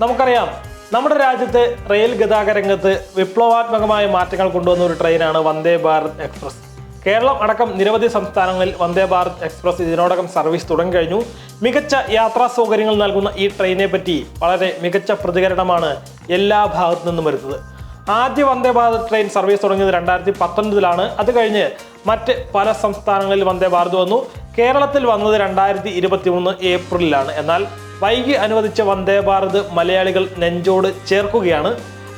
നമുക്കറിയാം നമ്മുടെ രാജ്യത്ത് റെയിൽ ഗതാഗത രംഗത്ത് വിപ്ലവാത്മകമായ മാറ്റങ്ങൾ കൊണ്ടുവന്ന ഒരു ട്രെയിനാണ് വന്ദേ ഭാരത് എക്സ്പ്രസ്. കേരളം അടക്കം നിരവധി സംസ്ഥാനങ്ങളിൽ വന്ദേ ഭാരത് എക്സ്പ്രസ് ഇതിനോടകം സർവീസ് തുടങ്ങി കഴിഞ്ഞു മികച്ച യാത്രാ സൗകര്യങ്ങൾ നൽകുന്ന ഈ ട്രെയിനെ പറ്റി വളരെ മികച്ച പ്രതികരണമാണ് എല്ലാ ഭാഗത്തു നിന്നും വരുന്നത്. ആദ്യ വന്ദേ ഭാരത് ട്രെയിൻ സർവീസ് തുടങ്ങിയത് രണ്ടായിരത്തി പത്തൊൻപതിലാണ് അത് കഴിഞ്ഞ് മറ്റ് പല സംസ്ഥാനങ്ങളിൽ വന്ദേ ഭാരത് വന്നു. കേരളത്തിൽ വന്നത് രണ്ടായിരത്തി ഇരുപത്തി മൂന്ന് ഏപ്രിലാണ് എന്നാൽ വൈകി അനുവദിച്ച വന്ദേ ഭാരത് മലയാളികൾ നെഞ്ചോട് ചേർക്കുകയാണ്.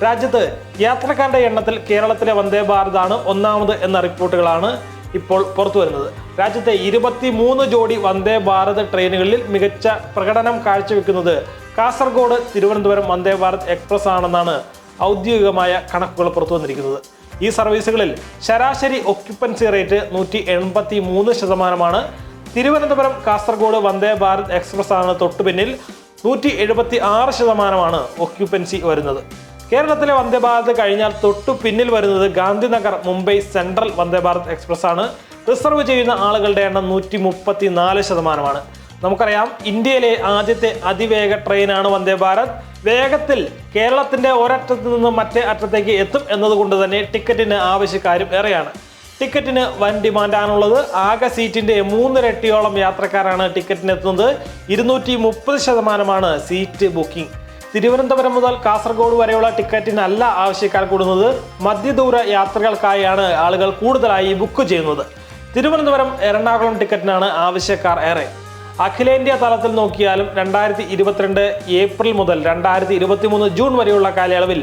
രാജ്യത്ത് യാത്രക്കാരുടെ എണ്ണത്തിൽ കേരളത്തിലെ വന്ദേ ഭാരതാണ് ഒന്നാമത് എന്ന റിപ്പോർട്ടുകളാണ് ഇപ്പോൾ പുറത്തു വരുന്നത്. രാജ്യത്തെ ഇരുപത്തി മൂന്ന് ജോഡി വന്ദേ ഭാരത് ട്രെയിനുകളിൽ മികച്ച പ്രകടനം കാഴ്ചവെക്കുന്നത് കാസർഗോഡ് തിരുവനന്തപുരം വന്ദേ ഭാരത് എക്സ്പ്രസ് ആണെന്നാണ് ഔദ്യോഗികമായ കണക്കുകൾ പുറത്തു വന്നിരിക്കുന്നത്. ഈ സർവീസുകളിൽ ശരാശരി ഒക്യുപ്പൻസി റേറ്റ് നൂറ്റി എൺപത്തി മൂന്ന് ശതമാനമാണ്. തിരുവനന്തപുരം കാസർഗോഡ് വന്ദേ ഭാരത് എക്സ്പ്രസ് ആണ് തൊട്ടു പിന്നിൽ നൂറ്റി എഴുപത്തി ആറ് ശതമാനമാണ് ഒക്യുപ്പൻസി വരുന്നത്. കേരളത്തിലെ വന്ദേ ഭാരത് കഴിഞ്ഞാൽ തൊട്ടു പിന്നിൽ വരുന്നത് ഗാന്ധിനഗർ മുംബൈ സെൻട്രൽ വന്ദേ ഭാരത് എക്സ്പ്രസ് ആണ് റിസർവ് ചെയ്യുന്ന ആളുകളുടെ എണ്ണം നൂറ്റി മുപ്പത്തി നാല് ശതമാനമാണ്. നമുക്കറിയാം ഇന്ത്യയിലെ ആദ്യത്തെ അതിവേഗ ട്രെയിനാണ് വന്ദേ ഭാരത്. വേഗത്തിൽ കേരളത്തിന്റെ ഒരറ്റത്ത് നിന്ന് മറ്റേ അറ്റത്തേക്ക് എത്തും എന്നതുകൊണ്ട് തന്നെ ടിക്കറ്റിന് ആവശ്യക്കാരും ഏറെയാണ്. ടിക്കറ്റിന് വൻ ഡിമാൻഡാണുള്ളത്. ആകെ സീറ്റിന്റെ മൂന്നിരട്ടിയോളം യാത്രക്കാരാണ് ടിക്കറ്റിന് എത്തുന്നത് ഇരുന്നൂറ്റി മുപ്പത് ശതമാനമാണ് സീറ്റ് ബുക്കിംഗ്. തിരുവനന്തപുരം മുതൽ കാസർഗോഡ് വരെയുള്ള ടിക്കറ്റിനല്ല ആവശ്യക്കാർ കൂടുന്നത്. മധ്യദൂര യാത്രകൾക്കായാണ് ആളുകൾ കൂടുതലായി ബുക്ക് ചെയ്യുന്നത്. തിരുവനന്തപുരം എറണാകുളം ടിക്കറ്റിനാണ് ആവശ്യക്കാർ ഏറെ. അഖിലേന്ത്യാ തലത്തിൽ നോക്കിയാലും രണ്ടായിരത്തി ഇരുപത്തിരണ്ട് ഏപ്രിൽ മുതൽ രണ്ടായിരത്തി ഇരുപത്തി മൂന്ന് ജൂൺ വരെയുള്ള കാലയളവിൽ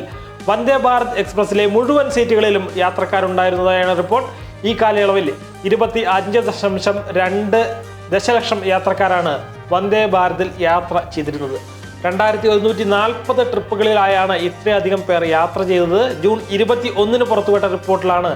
വന്ദേ ഭാരത് എക്സ്പ്രസ്സിലെ മുഴുവൻ സീറ്റുകളിലും യാത്രക്കാരുണ്ടായിരുന്നതായാണ് റിപ്പോർട്ട്. ഈ കാലയളവിൽ ഇരുപത്തി അഞ്ച് ദശാംശം രണ്ട് ദശലക്ഷം യാത്രക്കാരാണ് വന്ദേ ഭാരതിൽ യാത്ര ചെയ്തിരുന്നത്. രണ്ടായിരത്തി ഒരുന്നൂറ്റി നാൽപ്പത് ട്രിപ്പുകളിലായാണ് ഇത്രയധികം പേർ യാത്ര ചെയ്തത്. ജൂൺ ഇരുപത്തി ഒന്നിന് പുറത്തുവിട്ട റിപ്പോർട്ടിലാണ്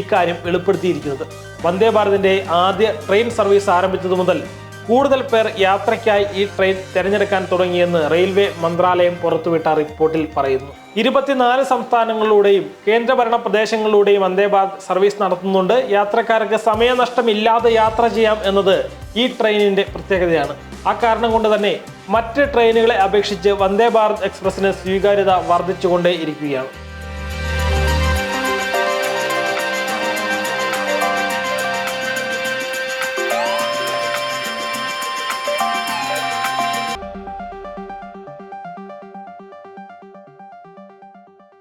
ഇക്കാര്യം വെളിപ്പെടുത്തിയിരിക്കുന്നത്. വന്ദേ ഭാരതിന്റെ ആദ്യ ട്രെയിൻ സർവീസ് ആരംഭിച്ചതു മുതൽ കൂടുതൽ പേർ യാത്രയ്ക്കായി ഈ ട്രെയിൻ തിരഞ്ഞെടുക്കാൻ തുടങ്ങിയെന്ന് റെയിൽവേ മന്ത്രാലയം പുറത്തുവിട്ട റിപ്പോർട്ടിൽ പറയുന്നു. ഇരുപത്തിനാല് സംസ്ഥാനങ്ങളിലൂടെയും കേന്ദ്രഭരണ പ്രദേശങ്ങളിലൂടെയും വന്ദേ ഭാരത് സർവീസ് നടത്തുന്നുണ്ട്. യാത്രക്കാർക്ക് സമയനഷ്ടമില്ലാതെ യാത്ര ചെയ്യാം എന്നത് ഈ ട്രെയിനിന്റെ പ്രത്യേകതയാണ്. ആ കാരണം കൊണ്ട് തന്നെ മറ്റ് ട്രെയിനുകളെ അപേക്ഷിച്ച് വന്ദേ ഭാരത് എക്സ്പ്രസിന് സ്വീകാര്യത വർദ്ധിച്ചുകൊണ്ടേ ഇരിക്കുകയാണ്